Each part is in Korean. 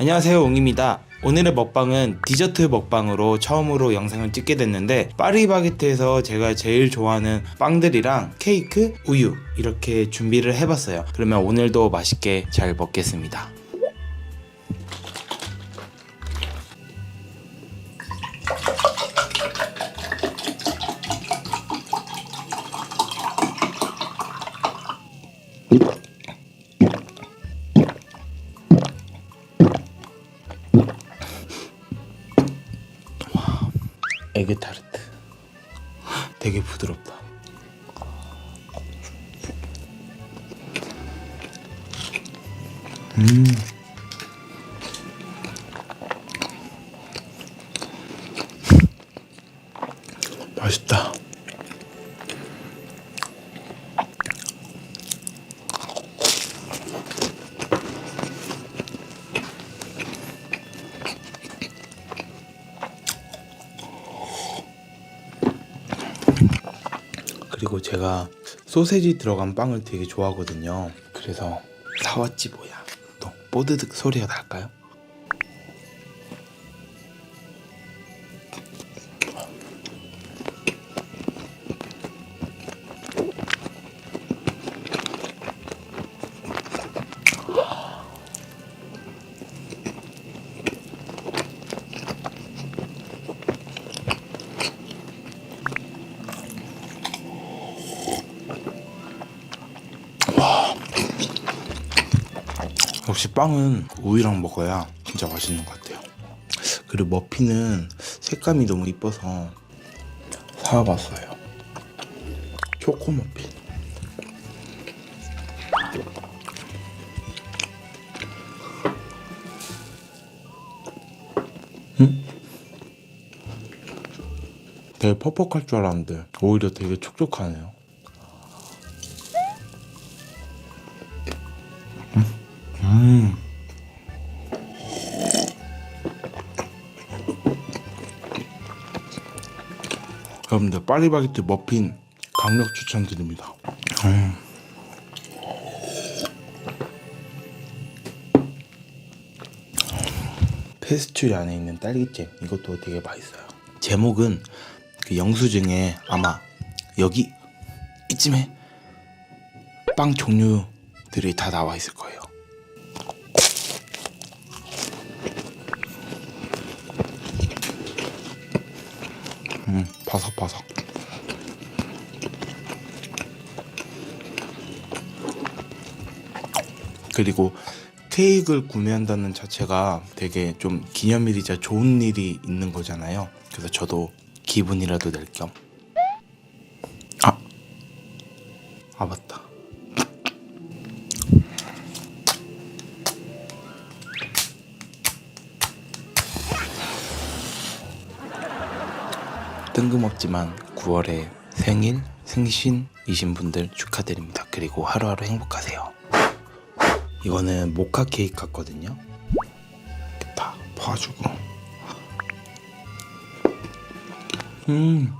안녕하세요 옹입니다. 오늘의 먹방은 디저트 먹방으로 처음으로 영상을 찍게 됐는데 파리바게트에서 제가 제일 좋아하는 빵들이랑 케이크, 우유 이렇게 준비를 해봤어요. 그러면 오늘도 맛있게 잘 먹겠습니다 에그 타르트 되게 부드럽다. 음 제가 소세지 들어간 빵을 되게 좋아하거든요. 그래서 사왔지 뭐야. 또 뽀드득 소리가 날까요? 역시 빵은 우유랑 먹어야 진짜 맛있는 것 같아요. 그리고 머핀은 색감이 너무 이뻐서 사와봤어요. 초코 머핀. 음? 되게 퍽퍽할 줄 알았는데 오히려 되게 촉촉하네요. 음. 여러분들 파리바게뜨 머핀 강력 추천드립니다. 음. 페스츄리 안에 있는 딸기잼 이것도 되게 맛있어요. 제목은 그 영수증에 아마 여기 이쯤에 빵 종류들이 다 나와 있을 거예요. 바삭바삭. 그리고 케이크를 구매한다는 자체가 되게 좀 기념일이자 좋은 일이 있는 거잖아요. 그래서 저도 기분이라도 낼 겸. 뜬금없지만 9월에 생일, 생신이신 분들 축하드립니다. 그리고 하루하루 행복하세요. 이거는 모카 케이크 같거든요. 다 퍼주고. 음,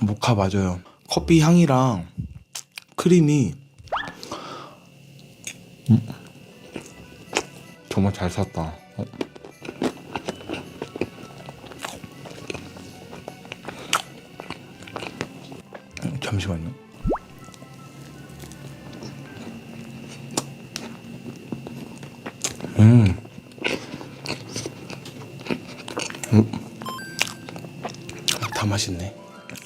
모카 맞아요. 커피 향이랑 크림이 음. 정말 잘 샀다. 잠시만요. 음. 음. 다 맛있네.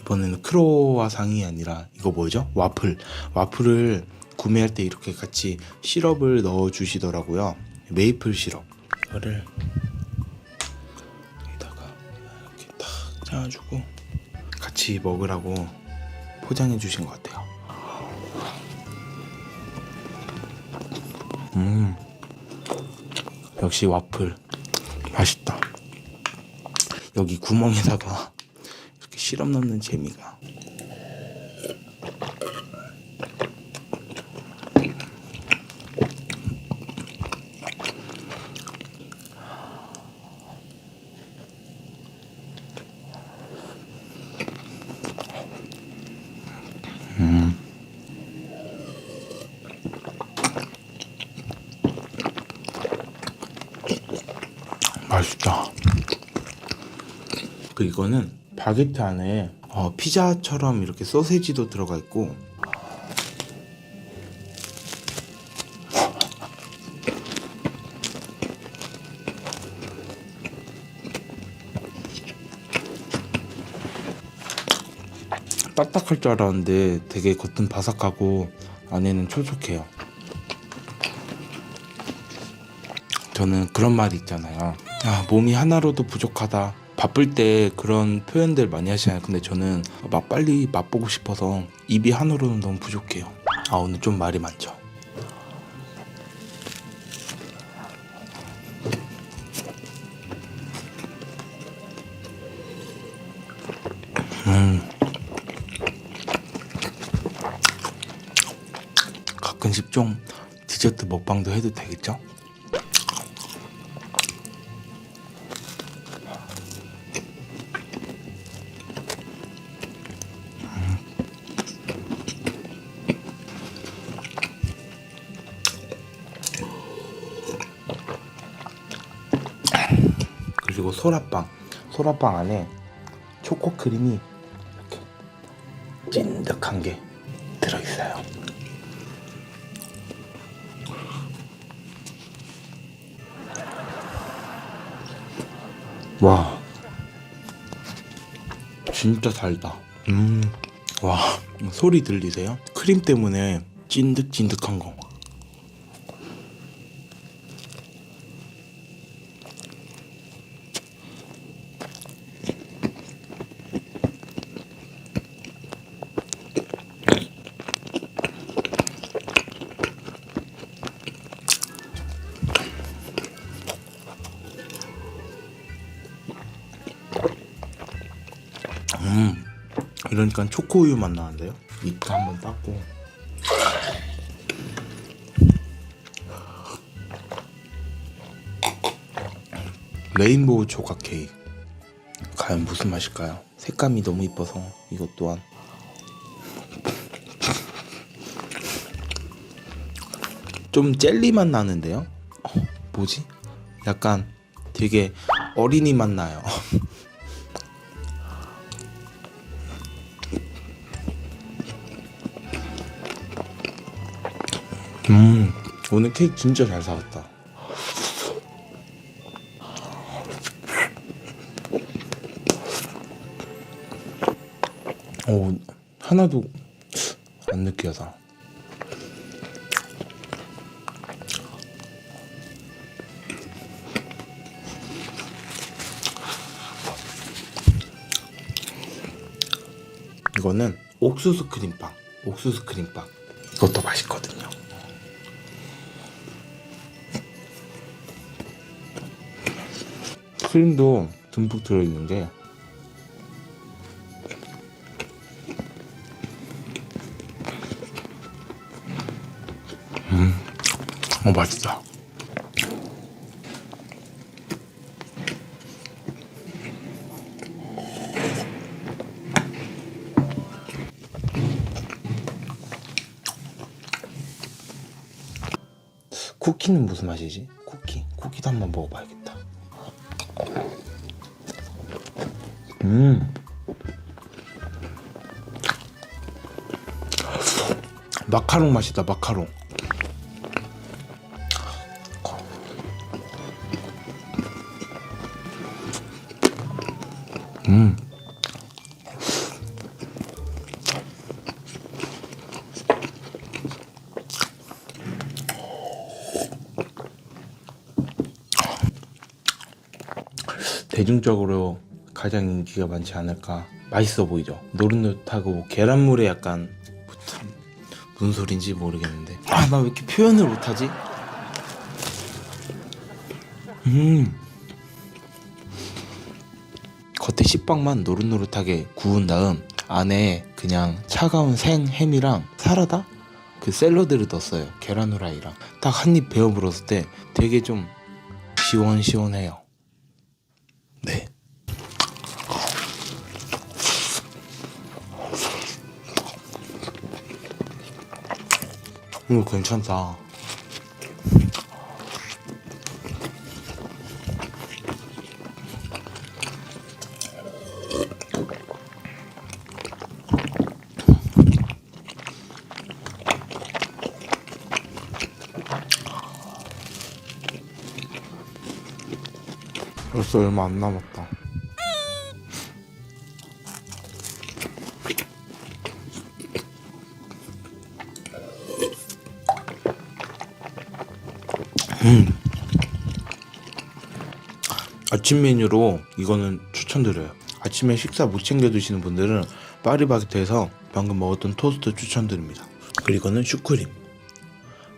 이번에는 크로와상이 아니라 이거 뭐죠? 와플. 와플을 구매할 때 이렇게 같이 시럽을 넣어 주시더라고요. 메이플 시럽. 이거를 여기다가 이렇게 탁 짜주고 같이 먹으라고 포장해 주신 것 같아요. 음, 역시 와플 맛있다. 여기 구멍에다가 이렇게 시럽 넣는 재미가. 맛있다. 그 이거는 바게트 안에 어, 피자처럼 이렇게 소세지도 들어가 있고 딱딱할 줄 알았는데 되게 겉은 바삭하고 안에는 촉촉해요. 저는 그런 말이 있잖아요. 아, 몸이 하나로도 부족하다. 바쁠 때 그런 표현들 많이 하시잖아요. 근데 저는 막 빨리 맛보고 싶어서 입이 하나로는 너무 부족해요. 아, 오늘 좀 말이 많죠. 음. 가끔씩 좀 디저트 먹방도 해도 되겠죠? 소라빵 소라빵 안에 초코 크림이 이렇게 찐득한 게 들어있어요. 와 진짜 달다. 음, 와 소리 들리세요? 크림 때문에 찐득찐득한 거. 이러니까 초코 우유 맛 나는데요? 입도 한번 닦고. 레인보우 조각 케이크. 과연 무슨 맛일까요? 색감이 너무 이뻐서 이것 또한. 좀 젤리 맛 나는데요? 어, 뭐지? 약간 되게 어린이 맛 나요. 음, 오늘 케이크 진짜 잘 사왔다. 오, 하나도 안 느껴서. 이거는 옥수수 크림빵. 옥수수 크림빵. 이것도 맛있거든요. 크림도 듬뿍 들어있는 게 음, 어 맛있다. 쿠키는 무슨 맛이지? 쿠키, 쿠키도 한번 먹어봐야겠다. 음. 마카롱 맛이다 마카롱 음. 대중적으로 가장 인기가 많지 않을까. 맛있어 보이죠? 노릇노릇하고 계란물에 약간 참, 무슨 소린지 모르겠는데. 아 나 왜 이렇게 표현을 못하지? 음. 겉에 식빵만 노릇노릇하게 구운 다음 안에 그냥 차가운 생 햄이랑 사라다? 그 샐러드를 넣었어요. 계란 후라이랑. 딱 한 입 베어 물었을 때 되게 좀 시원시원해요. 네. 이거 괜찮다. 벌써 얼마 안 남았다. 음. 아침 메뉴로 이거는 추천드려요. 아침에 식사 못 챙겨 드시는 분들은 파리바게트에서 방금 먹었던 토스트 추천드립니다. 그리고는 슈크림.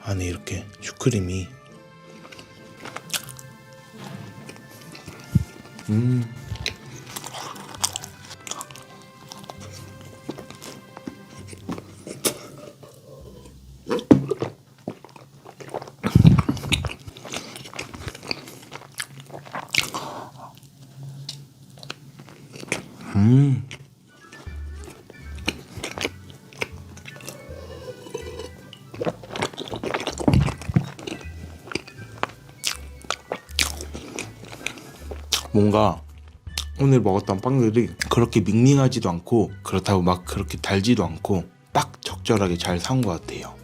안에 이렇게 슈크림이 뭔가 오늘 먹었던 빵들이 그렇게 밍밍하지도 않고 그렇다고 막 그렇게 달지도 않고 딱 적절하게 잘 산 것 같아요.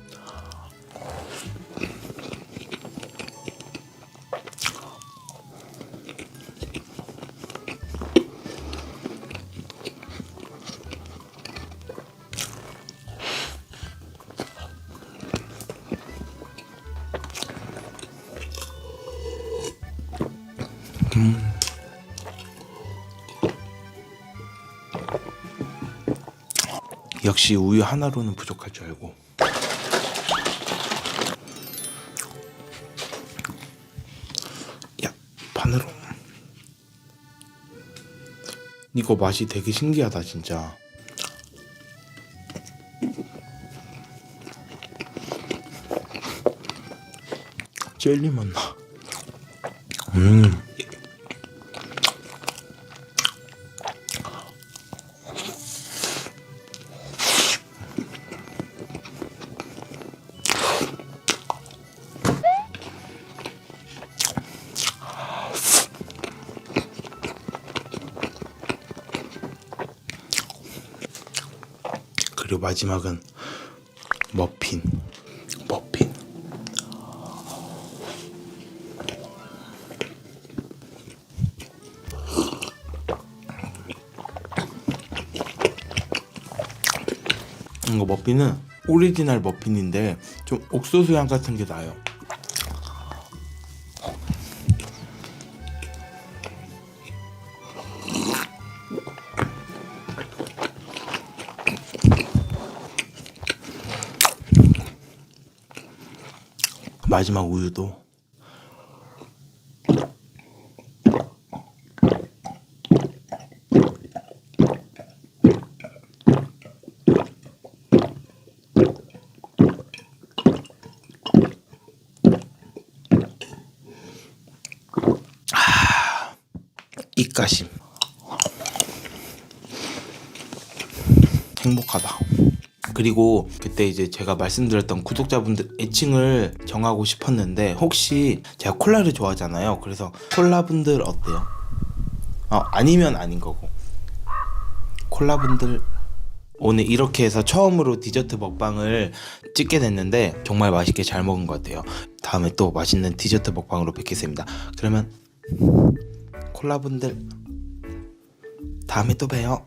역시 우유 하나로는 부족할 줄 알고. 야, 반으로. 이거 맛이 되게 신기하다, 진짜. 젤리 맛 나. 음. 마지막은 머핀. 머핀. 이거 머핀은 오리지널 머핀인데 좀 옥수수 향 같은 게 나요. 마지막 우유도 아, 입가심 행복하다. 그리고 그때 이제 제가 말씀드렸던 구독자분들 애칭을 정하고 싶었는데 혹시 제가 콜라를 좋아하잖아요. 그래서 콜라분들 어때요? 어, 아니면 아닌 거고. 콜라분들 오늘 이렇게 해서 처음으로 디저트 먹방을 찍게 됐는데 정말 맛있게 잘 먹은 것 같아요. 다음에 또 맛있는 디저트 먹방으로 뵙겠습니다. 그러면 콜라분들 다음에 또 봬요.